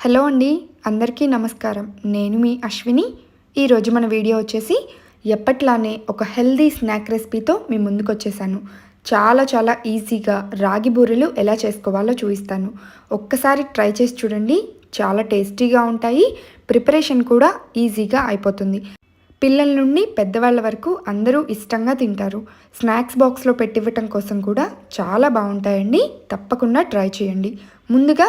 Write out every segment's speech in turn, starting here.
Hello అండి అందరికీ నమస్కారం. నేను మీ అశ్విని. ఈరోజు మన వీడియో వచ్చేసి ఎప్పట్లానే ఒక హెల్దీ స్నాక్ రెసిపీతో మీ ముందుకు వచ్చేసాను చాలా చాలా ఈజీగా రాగి బూరెలు ఎలా చేసుకోవాలో చూపిస్తాను. ఒక్కసారి ట్రై చేసి చూడండి. చాలా టేస్టీగా ఉంటాయి. ప్రిపరేషన్ కూడా ఈజీగా అయిపోతుంది. పిల్లల నుండి పెద్దవాళ్ళ వరకు అందరూ ఇష్టంగా తింటారు. స్నాక్స్ బాక్స్లో పెట్టివ్వటం కోసం కూడా చాలా బాగుంటాయండి. తప్పకుండా ట్రై చేయండి. ముందుగా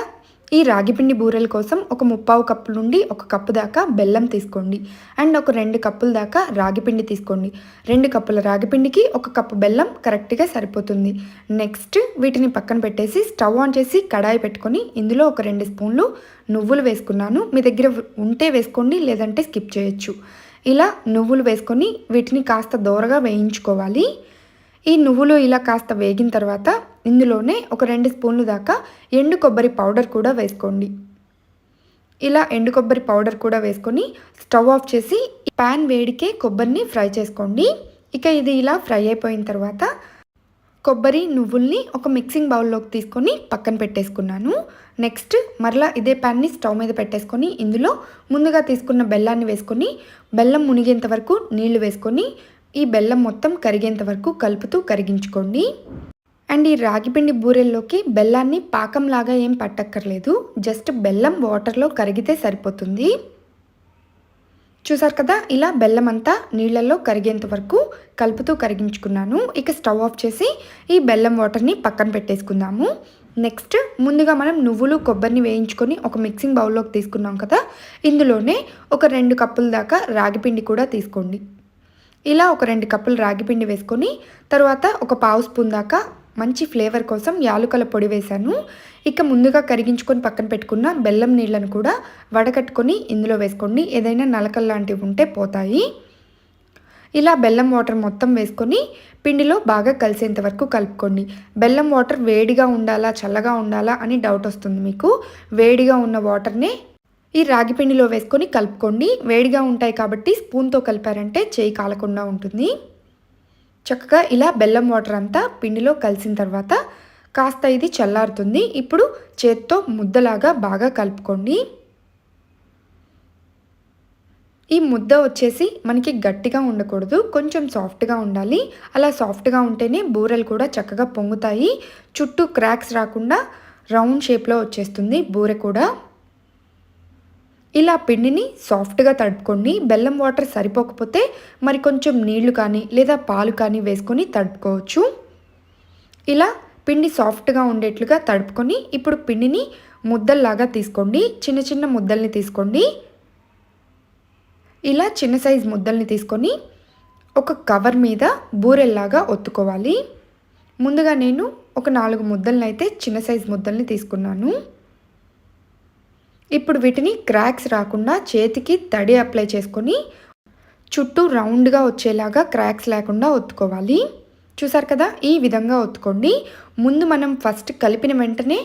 ఈ రాగిపిండి బూరెల కోసం ఒక ముప్పావు కప్పు నుండి ఒక కప్పు దాకా బెల్లం తీసుకోండి. అండ్ ఒక రెండు కప్పుల దాకా రాగిపిండి తీసుకోండి. రెండు కప్పుల రాగిపిండికి ఒక కప్పు బెల్లం కరెక్ట్గా సరిపోతుంది. నెక్స్ట్ వీటిని పక్కన పెట్టేసి స్టవ్ ఆన్ చేసి కడాయి పెట్టుకొని ఇందులో ఒక రెండు స్పూన్లు నువ్వులు వేసుకున్నాను. మీ దగ్గర ఉంటే వేసుకోండి లేదంటే స్కిప్ చేయొచ్చు. ఇలా నువ్వులు వేసుకొని వీటిని కాస్త దోరగా వేయించుకోవాలి. ఈ నువ్వులు ఇలా కాస్త వేగిన తర్వాత ఇందులోనే ఒక రెండు స్పూన్లు దాకా ఎండు కొబ్బరి పౌడర్ కూడా వేసుకోండి. ఇలా ఎండు కొబ్బరి పౌడర్ కూడా వేసుకొని స్టవ్ ఆఫ్ చేసి ప్యాన్ వేడికే కొబ్బరిని ఫ్రై చేసుకోండి. ఇక ఇది ఇలా ఫ్రై అయిపోయిన తర్వాత కొబ్బరి నువ్వుల్ని ఒక మిక్సింగ్ బౌల్లోకి తీసుకొని పక్కన పెట్టేసుకున్నాను. నెక్స్ట్ మరలా ఇదే ప్యాన్ని స్టవ్ మీద పెట్టేసుకొని ఇందులో ముందుగా తీసుకున్న బెల్లాన్ని వేసుకొని బెల్లం మునిగేంత వరకు నీళ్ళు వేసుకొని ఈ బెల్లం మొత్తం కరిగేంత వరకు కలుపుతూ కరిగించుకోండి. అండ్ ఈ రాగిపిండి బూరెల్లోకి బెల్లాన్ని పాకంలాగా ఏం పట్టక్కర్లేదు. జస్ట్ బెల్లం వాటర్లో కరిగితే సరిపోతుంది. చూసారు కదా ఇలా బెల్లం అంతా నీళ్ళల్లో కరిగేంత వరకు కలుపుతూ కరిగించుకున్నాను. ఇక స్టవ్ ఆఫ్ చేసి ఈ బెల్లం వాటర్ని పక్కన పెట్టేసుకుందాము. నెక్స్ట్ ముందుగా మనం నువ్వులు కొబ్బరిని వేయించుకొని ఒక మిక్సింగ్ బౌల్లోకి తీసుకున్నాం కదా ఇందులోనే ఒక రెండు కప్పుల దాకా రాగిపిండి కూడా తీసుకోండి. ఇలా ఒక రెండు కప్పులు రాగిపిండి వేసుకొని తర్వాత ఒక పావు స్పూన్ దాకా మంచి ఫ్లేవర్ కోసం యాలుకల పొడి వేశాను. ఇక ముందుగా కరిగించుకొని పక్కన పెట్టుకున్న బెల్లం నీళ్ళను కూడా వడకట్టుకొని ఇందులో వేసుకోండి. ఏదైనా నలకలు లాంటివి ఉంటే పోతాయి. ఇలా బెల్లం వాటర్ మొత్తం వేసుకొని పిండిలో బాగా కలిసేంత వరకు కలుపుకోండి. బెల్లం వాటర్ వేడిగా ఉండాలా చల్లగా ఉండాలా అని డౌట్ వస్తుంది మీకు. వేడిగా ఉన్న వాటర్నే ఈ రాగి పిండిలో వేసుకొని కలుపుకోండి. వేడిగా ఉంటాయి కాబట్టి స్పూన్తో కలిపారంటే చేయి కాలకుండా ఉంటుంది. చక్కగా ఇలా బెల్లం వాటర్ అంతా పిండిలో కలిసిన తర్వాత కాస్త ఇది చల్లారుతుంది. ఇప్పుడు చేత్తో ముద్దలాగా బాగా కలుపుకోండి. ఈ ముద్ద వచ్చేసి మనకి గట్టిగా ఉండకూడదు కొంచెం సాఫ్ట్గా ఉండాలి. అలా సాఫ్ట్గా ఉంటేనే బూరెలు కూడా చక్కగా పొంగుతాయి. చుట్టూ క్రాక్స్ రాకుండా రౌండ్ షేప్లో వచ్చేస్తుంది బూరె కూడా. ఇలా పిండిని సాఫ్ట్గా తడుపుకోండి బెల్లం వాటర్ సరిపోకపోతే మరి కొంచెం నీళ్ళు కానీ లేదా పాలు కానీ వేసుకొని తడుపుకోవచ్చు. ఇలా పిండి సాఫ్ట్గా ఉండేట్లుగా తడుపుకొని ఇప్పుడు పిండిని ముద్దల్లాగా తీసుకోండి. చిన్న చిన్న ముద్దల్ని తీసుకోండి. ఇలా చిన్న సైజ్ ముద్దల్ని తీసుకొని ఒక కవర్ మీద బూరెల్లాగా ఒత్తుకోవాలి. ముందుగా నేను ఒక నాలుగు ముద్దల్ని అయితే చిన్న సైజ్ ముద్దల్ని తీసుకున్నాను. ఇప్పుడు వీటిని క్రాక్స్ రాకుండా చేతికి తడి అప్లై చేసుకొని చుట్టూ రౌండ్గా వచ్చేలాగా క్రాక్స్ లేకుండా ఒత్తుకోవాలి. చూసారు కదా? ఈ విధంగా ఒత్తుకోండి. ముందు మనం ఫస్ట్ కలిపిన వెంటనే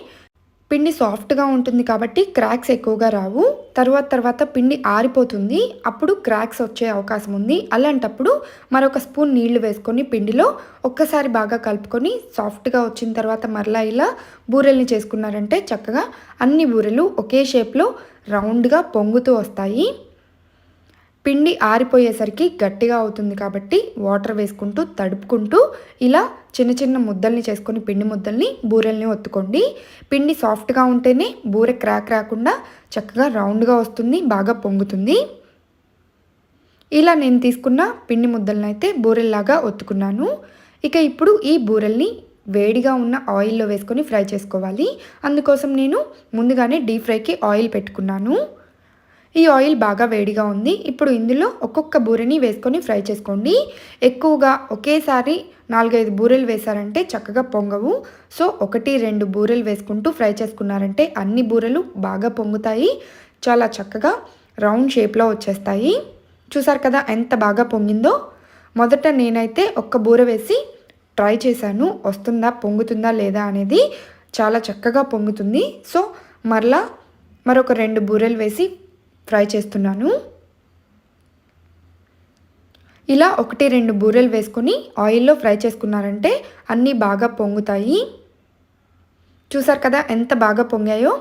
పిండి సాఫ్ట్గా ఉంటుంది కాబట్టి క్రాక్స్ ఎక్కువగా రావు. తర్వాత తర్వాత పిండి ఆరిపోతుంది. అప్పుడు క్రాక్స్ వచ్చే అవకాశం ఉంది. అలాంటప్పుడు మరొక స్పూన్ నీళ్ళు వేసుకొని పిండిలో ఒక్కసారి బాగా కలుపుకొని సాఫ్ట్గా వచ్చిన తర్వాత మరలా ఇలా బూరెల్ని చేసుకున్నారంటే చక్కగా అన్ని బూరెలు ఒకే షేప్లో రౌండ్గా పొంగుతూ వస్తాయి. పిండి ఆరిపోయేసరికి గట్టిగా అవుతుంది కాబట్టి వాటర్ వేసుకుంటూ తడుపుకుంటూ ఇలా చిన్న చిన్న ముద్దల్ని చేసుకొని పిండి ముద్దల్ని బూరెల్ని ఒత్తుకోండి. పిండి సాఫ్ట్గా ఉంటేనే బూరె క్రాక్ రాకుండా చక్కగా రౌండ్గా వస్తుంది బాగా పొంగుతుంది. ఇలా నేను తీసుకున్న పిండి ముద్దలను అయితే బూరెల్లాగా ఒత్తుకున్నాను. ఇక ఇప్పుడు ఈ బూరెల్ని వేడిగా ఉన్న ఆయిల్లో వేసుకొని ఫ్రై చేసుకోవాలి. అందుకోసం నేను ముందుగానే డీప్ ఫ్రైకి ఆయిల్ పెట్టుకున్నాను. ఈ ఆయిల్ బాగా వేడిగా ఉంది. ఇప్పుడు ఇందులో ఒక్కొక్క బూరెని వేసుకొని ఫ్రై చేసుకోండి. ఎక్కువగా ఒకేసారి నాలుగైదు బూరెలు వేశారంటే చక్కగా పొంగవు. సో ఒకటి రెండు బూరెలు వేసుకుంటూ ఫ్రై చేసుకున్నారంటే అన్ని బూరెలు బాగా పొంగుతాయి. చాలా చక్కగా రౌండ్ షేప్లో వచ్చేస్తాయి. చూసారు కదా ఎంత బాగా పొంగిందో? మొదట నేనైతే ఒక్క బూర వేసి ట్రై చేశాను. వస్తుందా పొంగుతుందా లేదా అనేది చాలా చక్కగా పొంగుతుంది. సో మరలా మరొక రెండు బూరెలు వేసి ఫ్రై చేస్తున్నాను. ఇలా ఒకటి రెండు బూరెలు వేసుకొని ఆయిల్లో ఫ్రై చేసుకున్నారంటే అన్నీ బాగా పొంగుతాయి. చూసారు కదా ఎంత బాగా పొంగాయో?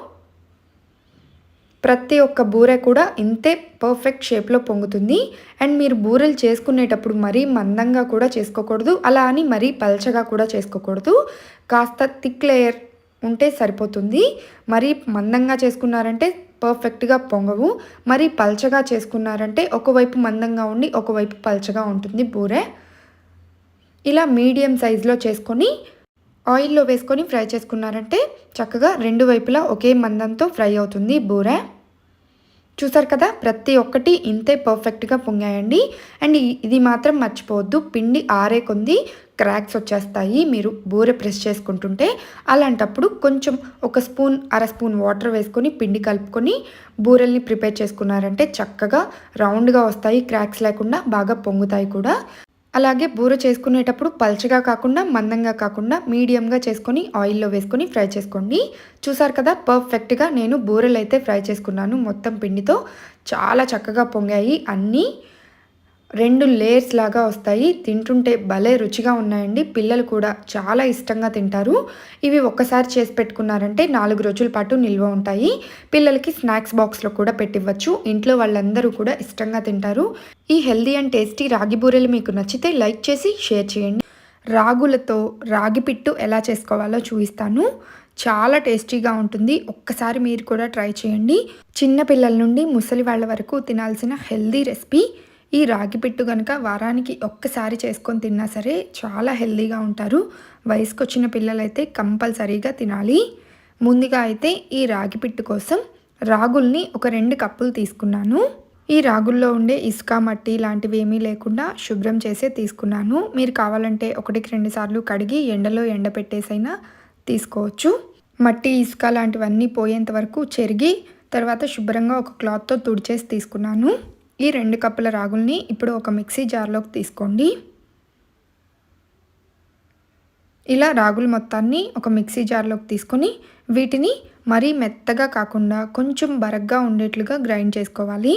ప్రతి ఒక్క బూరె కూడా ఇంతే పర్ఫెక్ట్ షేప్లో పొంగుతుంది. అండ్ మీరు బూరెలు చేసుకునేటప్పుడు మరీ మందంగా కూడా చేసుకోకూడదు అలా అని మరీ పల్చగా కూడా చేసుకోకూడదు. కాస్త థిక్ లేయర్ ఉంటే సరిపోతుంది. మరీ మందంగా చేసుకున్నారంటే పర్ఫెక్ట్గా పొంగవు. మరి పల్చగా చేసుకున్నారంటే ఒకవైపు మందంగా ఉండి ఒకవైపు పల్చగా ఉంటుంది బూరె. ఇలా మీడియం సైజులో చేసుకొని ఆయిల్లో వేసుకొని ఫ్రై చేసుకున్నారంటే చక్కగా రెండు వైపులా ఒకే మందంతో ఫ్రై అవుతుంది బూరె. చూసారు కదా? ప్రతి ఒక్కటి ఇంతే పర్ఫెక్ట్గా పొంగాయండి. అండ్ ఇది మాత్రం మర్చిపోవద్దు. పిండి ఆరే కొంది క్రాక్స్ వచ్చేస్తాయి. మీరు బూరె ప్రెస్ చేసుకుంటుంటే అలాంటప్పుడు కొంచెం ఒక స్పూన్ అర స్పూన్ వాటర్ వేసుకొని పిండి కలుపుకొని బూరెల్ని ప్రిపేర్ చేసుకున్నారంటే చక్కగా రౌండ్గా వస్తాయి. క్రాక్స్ లేకుండా బాగా పొంగుతాయి కూడా. అలాగే బూర చేసుకునేటప్పుడు పల్చగా కాకుండా మందంగా కాకుండా మీడియంగా చేసుకొని ఆయిల్లో వేసుకొని ఫ్రై చేసుకోండి. చూసారు కదా పర్ఫెక్ట్గా నేను బూరెలు అయితే ఫ్రై చేసుకున్నాను మొత్తం పిండితో. చాలా చక్కగా పొంగాయి అన్నీ. రెండు లేయర్స్ లాగా వస్తాయి. తింటుంటే భలే రుచిగా ఉన్నాయండి. పిల్లలు కూడా చాలా ఇష్టంగా తింటారు. ఇవి ఒక్కసారి చేసి పెట్టుకున్నారంటే నాలుగు రోజుల పాటు నిల్వ ఉంటాయి. పిల్లలకి స్నాక్స్ బాక్స్లో కూడా పెట్టివ్వచ్చు. ఇంట్లో వాళ్ళందరూ కూడా ఇష్టంగా తింటారు. ఈ హెల్దీ అండ్ టేస్టీ రాగి బూరెలు మీకు నచ్చితే లైక్ చేసి షేర్ చేయండి. రాగులతో రాగి పిట్టు ఎలా చేసుకోవాలో చూపిస్తాను. చాలా టేస్టీగా ఉంటుంది. ఒక్కసారి మీరు కూడా ట్రై చేయండి. చిన్న పిల్లల నుండి ముసలి వాళ్ళ వరకు తినాల్సిన హెల్దీ రెసిపీ. ఈ రాగి పిట్టు కనుక వారానికి ఒక్కసారి చేసుకొని తిన్నా సరే చాలా హెల్దీగా ఉంటారు. వయసుకు వచ్చిన పిల్లలైతే కంపల్సరీగా తినాలి. ముందుగా అయితే ఈ రాగి పిట్టు కోసం రాగుల్ని ఒక రెండు కప్పులు తీసుకున్నాను. ఈ రాగుల్లో ఉండే ఇసుక మట్టి లాంటివి ఏమీ లేకుండా శుభ్రం చేసే తీసుకున్నాను. మీరు కావాలంటే ఒకటికి రెండు సార్లు కడిగి ఎండలో ఎండపెట్టేసైనా తీసుకోవచ్చు. మట్టి ఇసుక లాంటివన్నీ పోయేంత వరకు చెరిగి తర్వాత శుభ్రంగా ఒక క్లాత్తో తుడిచేసి తీసుకున్నాను. ఈ రెండు కప్పుల రాగుల్ని ఇప్పుడు ఒక మిక్సీ జార్లోకి తీసుకోండి. ఇలా రాగులు మొత్తాన్ని ఒక మిక్సీ జార్లోకి తీసుకొని వీటిని మరీ మెత్తగా కాకుండా కొంచెం బరగ్గా ఉండేట్లుగా గ్రైండ్ చేసుకోవాలి.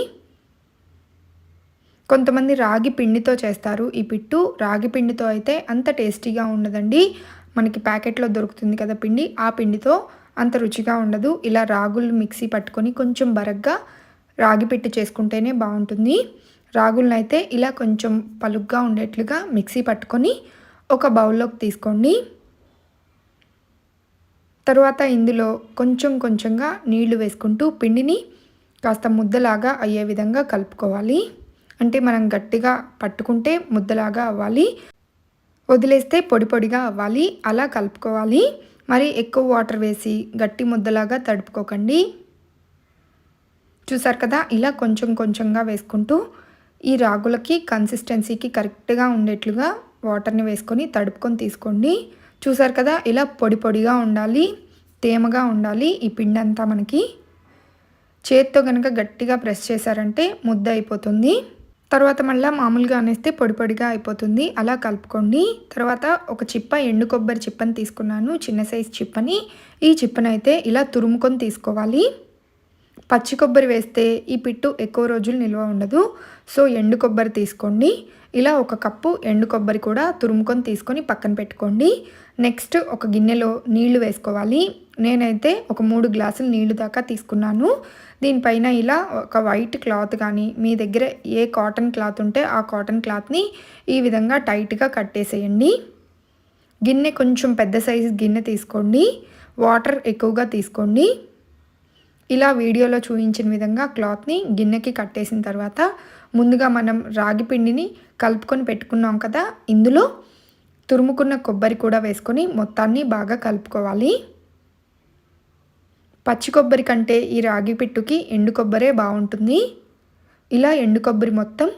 కొంతమంది రాగి పిండితో చేస్తారు. ఈ పిట్టు రాగి పిండితో అయితే అంత టేస్టీగా ఉండదండి. మనకి ప్యాకెట్లో దొరుకుతుంది కదా పిండి ఆ పిండితో అంత రుచిగా ఉండదు. ఇలా రాగులు మిక్సీ పట్టుకొని కొంచెం బరగ్గా రాగి పిట్టు చేసుకుంటేనే బాగుంటుంది. రాగులను అయితే ఇలా కొంచెం పలుగ్గా ఉండేట్లుగా మిక్సీ పట్టుకొని ఒక బౌల్లోకి తీసుకోండి. తర్వాత ఇందులో కొంచెం కొంచెంగా నీళ్ళు వేసుకుంటూ పిండిని కాస్త ముద్దలాగా అయ్యే విధంగా కలుపుకోవాలి. అంటే మనం గట్టిగా పట్టుకుంటే ముద్దలాగా అవ్వాలి. వదిలేస్తే పొడి పొడిగా అవ్వాలి. అలా కలుపుకోవాలి. మరి ఎక్కువ వాటర్ వేసి గట్టి ముద్దలాగా తడుపుకోకండి. చూసారు కదా? ఇలా కొంచెం కొంచెంగా వేసుకుంటూ ఈ రాగులకి కన్సిస్టెన్సీకి కరెక్ట్గా ఉండేట్లుగా వాటర్ని వేసుకొని తడుపుకొని తీసుకోండి. చూసారు కదా? ఇలా పొడి పొడిగా ఉండాలి తేమగా ఉండాలి ఈ పిండి అంతా మనకి. చేత్తో కనుక గట్టిగా ప్రెస్ చేశారంటే ముద్ద అయిపోతుంది. తర్వాత మళ్ళీ మామూలుగా అనేస్తే పొడి పొడిగా అయిపోతుంది. అలా కలుపుకోండి. తర్వాత ఒక చిప్ప ఎండు కొబ్బరి చిప్పని తీసుకున్నాను. చిన్న సైజ్ చిప్పని. ఈ చిప్పనైతే ఇలా తురుముకొని తీసుకోవాలి. పచ్చి కొబ్బరి వేస్తే ఈ పిట్టు ఎక్కువ రోజులు నిల్వ ఉండదు. సో ఎండు కొబ్బరి తీసుకోండి. ఇలా ఒక కప్పు ఎండు కొబ్బరి కూడా తురుముకొని తీసుకొని పక్కన పెట్టుకోండి. నెక్స్ట్ ఒక గిన్నెలో నీళ్ళు వేసుకోవాలి. నేనైతే ఒక మూడు గ్లాసులు నీళ్ళు దాకా తీసుకున్నాను. దీనిపైన ఇలా ఒక వైట్ క్లాత్ కానీ మీ దగ్గర ఏ కాటన్ క్లాత్ ఉంటే ఆ కాటన్ క్లాత్ని ఈ విధంగా టైట్గా కట్టేసేయండి గిన్నె కొంచెం పెద్ద సైజు గిన్నె తీసుకోండి. వాటర్ ఎక్కువగా తీసుకోండి. ఇలా వీడియోలో చూపించిన విధంగా క్లాత్ని గిన్నెకి కట్టేసిన తర్వాత ముందుగా మనం రాగి పిండిని కలుపుకొని పెట్టుకున్నాం కదా ఇందులో తురుముకున్న కొబ్బరి కూడా వేసుకొని మొత్తాన్ని బాగా కలుపుకోవాలి. పచ్చి కొబ్బరి కంటే ఈ రాగి పిట్టుకి ఎండు కొబ్బరే బాగుంటుంది. ఇలా ఎండు కొబ్బరి మొత్తం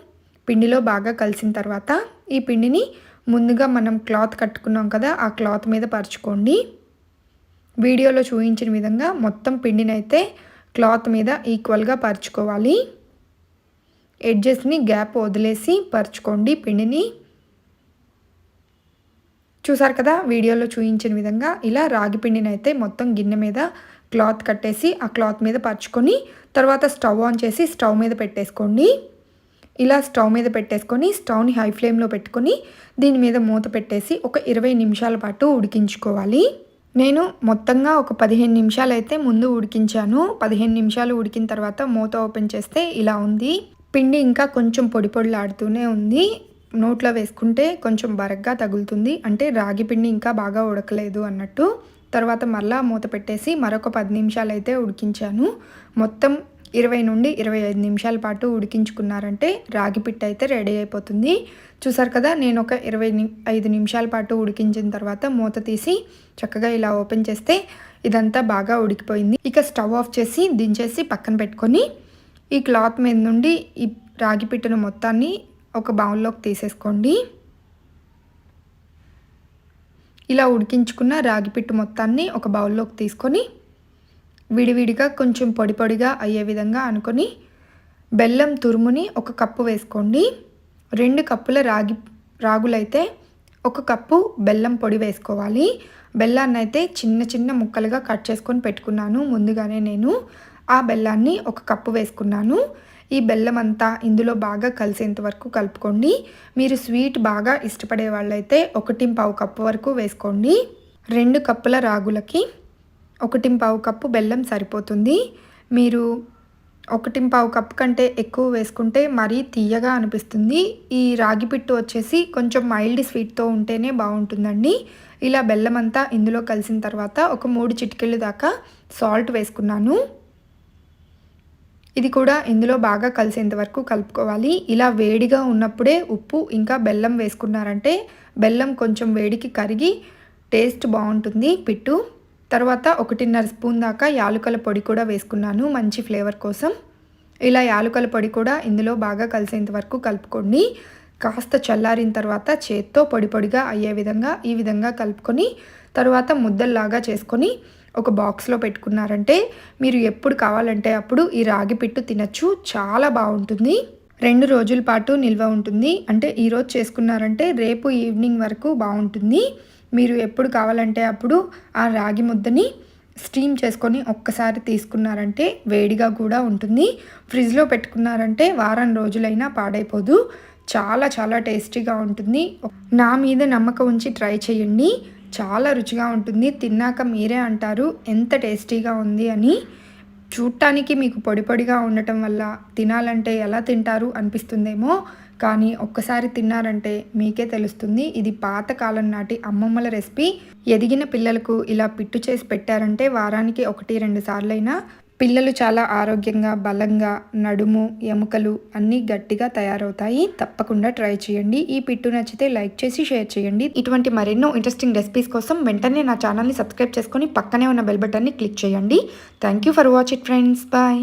పిండిలో బాగా కలిసిన తర్వాత ఈ పిండిని ముందుగా మనం క్లాత్ కట్టుకున్నాం కదా ఆ క్లాత్ మీద పరుచుకోండి. వీడియోలో చూపించిన విధంగా మొత్తం పిండినైతే క్లాత్ మీద ఈక్వల్గా పరుచుకోవాలి. ఎడ్జెస్ని గ్యాప్ వదిలేసి పరుచుకోండి పిండిని. చూసారు కదా వీడియోలో చూపించిన విధంగా ఇలా రాగి పిండిని అయితే మొత్తం గిన్నె మీద క్లాత్ కట్టేసి ఆ క్లాత్ మీద పరుచుకొని తర్వాత స్టవ్ ఆన్ చేసి స్టవ్ మీద పెట్టేసుకోండి. ఇలా స్టవ్ మీద పెట్టేసుకొని స్టవ్ని హై ఫ్లేమ్లో పెట్టుకొని దీని మీద మూత పెట్టేసి ఒక ఇరవై నిమిషాల పాటు ఉడికించుకోవాలి. నేను మొత్తంగా ఒక పదిహేను నిమిషాలు అయితే ముందు ఉడికించాను. పదిహేను నిమిషాలు ఉడికిన తర్వాత మూత ఓపెన్ చేస్తే ఇలా ఉంది. పిండి ఇంకా కొంచెం పొడి పొడిలాడుతూనే ఉంది. నోట్లో వేసుకుంటే కొంచెం బరగ్గా తగులుతుంది. అంటే రాగి పిండి ఇంకా బాగా ఉడకలేదు అన్నట్టు. తర్వాత మళ్ళా మూత పెట్టేసి మరొక పది నిమిషాలు అయితే ఉడికించాను. మొత్తం ఇరవై నుండి ఇరవై ఐదు నిమిషాల పాటు ఉడికించుకున్నారంటే రాగి పిట్ట అయితే రెడీ అయిపోతుంది. చూసారు కదా నేను ఒక ఇరవై ఐదు నిమిషాల పాటు ఉడికించిన తర్వాత మూత తీసి చక్కగా ఇలా ఓపెన్ చేస్తే ఇదంతా బాగా ఉడికిపోయింది. ఇక స్టవ్ ఆఫ్ చేసి దించేసి పక్కన పెట్టుకొని ఈ క్లాత్ మీద నుండి ఈ రాగి పిట్టను మొత్తాన్ని ఒక బౌల్లోకి తీసేసుకోండి. ఇలా ఉడికించుకున్న రాగి పిట్టు మొత్తాన్ని ఒక బౌల్లోకి తీసుకొని విడివిడిగా కొంచెం పొడి పొడిగా అయ్యే విధంగా అనుకొని బెల్లం తురుముని ఒక కప్పు వేసుకోండి. రెండు కప్పుల రాగి రాగులైతే ఒక కప్పు బెల్లం పొడి వేసుకోవాలి. బెల్లాన్ని అయితే చిన్న చిన్న ముక్కలుగా కట్ చేసుకొని పెట్టుకున్నాను. ముందుగానే నేను ఆ బెల్లాన్ని ఒక కప్పు వేసుకున్నాను. ఈ బెల్లం అంతా ఇందులో బాగా కలిసేంత వరకు కలుపుకోండి. మీరు స్వీట్ బాగా ఇష్టపడే వాళ్ళైతే ఒకటి పావు కప్పు వరకు వేసుకోండి. రెండు కప్పుల రాగులకి ఒకటింపావు కప్పు బెల్లం సరిపోతుంది. మీరు ఒకటింపావు కప్పు కంటే ఎక్కువ వేసుకుంటే మరీ తీయగా అనిపిస్తుంది. ఈ రాగి పిట్టు వచ్చేసి కొంచెం మైల్డ్ స్వీట్తో ఉంటేనే బాగుంటుందండి. ఇలా బెల్లం అంతా ఇందులో కలిసిన తర్వాత ఒక మూడు చిటికెళ్ళు దాకా సాల్ట్ వేసుకున్నాను. ఇది కూడా ఇందులో బాగా కలిసేంత వరకు కలుపుకోవాలి. ఇలా వేడిగా ఉన్నప్పుడే ఉప్పు ఇంకా బెల్లం వేసుకున్నారంటే బెల్లం కొంచెం వేడికి కరిగి టేస్ట్ బాగుంటుంది పిట్టు. తర్వాత ఒకటిన్నర స్పూన్ దాకా యాలుకల పొడి కూడా వేసుకున్నాను మంచి ఫ్లేవర్ కోసం. ఇలా యాలుకల పొడి కూడా ఇందులో బాగా కలిసేంత వరకు కలుపుకోండి కాస్త చల్లారిన తర్వాత చేత్తో పొడి పొడిగా అయ్యే విధంగా ఈ విధంగా కలుపుకొని తర్వాత ముద్దల్లాగా చేసుకొని ఒక బాక్స్లో పెట్టుకున్నారంటే మీరు ఎప్పుడు కావాలంటే అప్పుడు ఈ రాగి పిట్టు తినచ్చు చాలా బాగుంటుంది. రెండు రోజుల పాటు నిల్వ ఉంటుంది. అంటే ఈరోజు చేసుకున్నారంటే రేపు ఈవినింగ్ వరకు బాగుంటుంది. మీరు ఎప్పుడు కావాలంటే అప్పుడు ఆ రాగి ముద్దని స్టీమ్ చేసుకొని ఒక్కసారి తీసుకున్నారంటే వేడిగా కూడా ఉంటుంది. ఫ్రిడ్జ్లో పెట్టుకున్నారంటే వారం రోజులైనా పాడైపోదు. చాలా చాలా టేస్టీగా ఉంటుంది. నా మీద నమ్మకం ఉంచి ట్రై చేయండి. చాలా రుచిగా ఉంటుంది. తిన్నాక మీరే అంటారు ఎంత టేస్టీగా ఉంది అని. చూడటానికి మీకు పొడి పొడిగా ఉండటం వల్ల తినాలంటే ఎలా తింటారు అనిపిస్తుందేమో కానీ ఒక్కసారి తిన్నారంటే మీకే తెలుస్తుంది. ఇది పాతకాలం నాటి అమ్మమ్మల రెసిపీ. ఎదిగిన పిల్లలకు ఇలా పిట్టు చేసి పెట్టారంటే వారానికి ఒకటి రెండు సార్లైనా పిల్లలు చాలా ఆరోగ్యంగా బలంగా నడుము ఎముకలు అన్నీ గట్టిగా తయారవుతాయి. తప్పకుండా ట్రై చేయండి. ఈ పిట్టు నచ్చితే లైక్ చేసి షేర్ చేయండి. ఇటువంటి మరెన్నో ఇంట్రెస్టింగ్ రెసిపీస్ కోసం వెంటనే నా ఛానల్ని సబ్స్క్రైబ్ చేసుకొని పక్కనే ఉన్న బెల్ బటన్ని క్లిక్ చేయండి. Thank you for watch it friends. Bye.